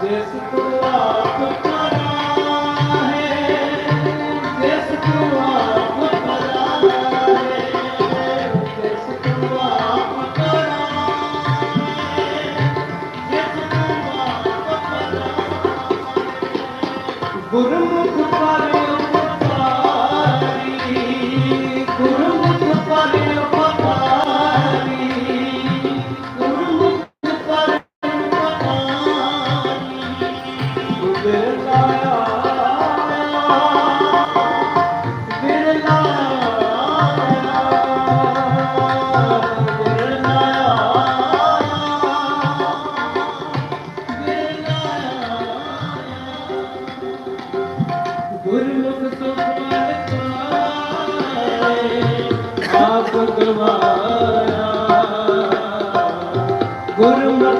ਗੁਰਮੁਖ ਪਰ ਗੁਰਮਤ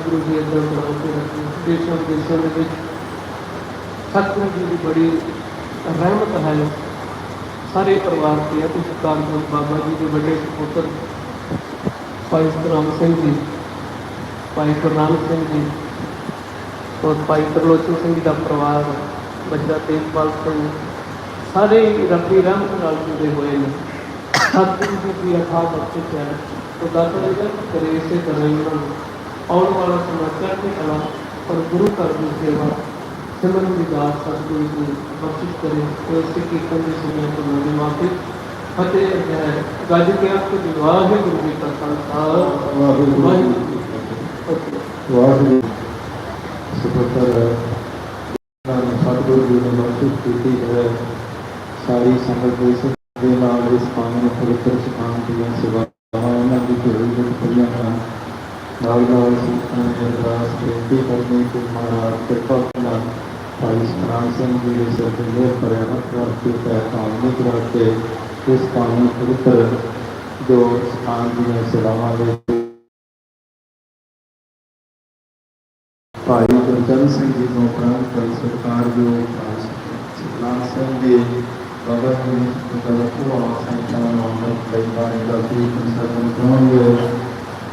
ستگو جی ادھر دیشوں کے ستگو جی بڑی رحمت ہے سارے پروار کی بابا جی کے پائی سترام سنگھ جی گرنانک سنگھ جی اور پائی ترلوچنگ جی کا پروار بچہ تیز پال ساری رات رحمت نال جڑے ہوئے ہیں ستگری کی اخاق ہے اسے درمیان ਆਉਣ ਵਾਲਾ ਸਮਾਂ ਚੜ੍ਹਦੀ ਕਲਾ ਔਰ ਗੁਰੂ ਘਰ ਦੀ ਸੇਵਾ ਸਿਮਰਨ ਦੀ ਦਾਤ ਸਤਿਗੁਰੂ ਜੀ ਬਖਸ਼ਿਸ਼ ਕਰੇ ਕੋਈ ਸਿੱਖੀ ਕੰਦੇ ਸੁਣਿਆ ਤੋਂ ਮੋਦੀ ਮਾਫੀ ਅਤੇ ਗੱਜ ਕੇ ਆਪ ਕੋ ਜਵਾਬ ਹੈ ਗੁਰੂ ਜੀ ਦਾ ਸੰਤਾ ਵਾਹਿਗੁਰੂ ਵਾਹਿਗੁਰੂ ਸੁਪਤਰ ਸਤਿਗੁਰੂ ਜੀ ਨੇ ਬਖਸ਼ਿਸ਼ ਕੀਤੀ ਹੈ ਸਾਰੀ ਸੰਗਤ ਦੇ ਸਦੇ ਨਾਲ ਇਸ ਪਾਣੀ ਨੂੰ ਪਵਿੱਤਰ ਸਥਾਨ ਦੀਆਂ ਸੇਵਾਵਾਂ ਉਹਨਾਂ ਦੀ ਧੁਰੀ ਵਿੱਚ ਪਈਆਂ سلطان کے کے کے کو پتنا سنگھ سنگھ اس قانون پر جو جی نے سلام سرکار جو سنگھ بغیر میں کا سلطان جی گروہ ستران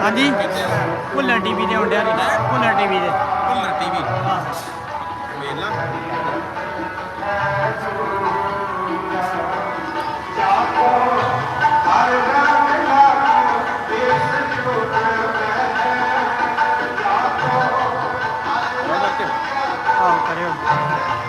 ਹਾਂਜੀ ਭੁੱਲਰ ਟੀਵੀ ਤੇ ਹੁੰਦਿਆ ਨਹੀਂ ਭੁੱਲਰ ਟੀਵੀ ਤੇ ਭੁੱਲਰ ਟੀਵੀ ਮੇਲਾ ਆਹ ਕਰਿਓ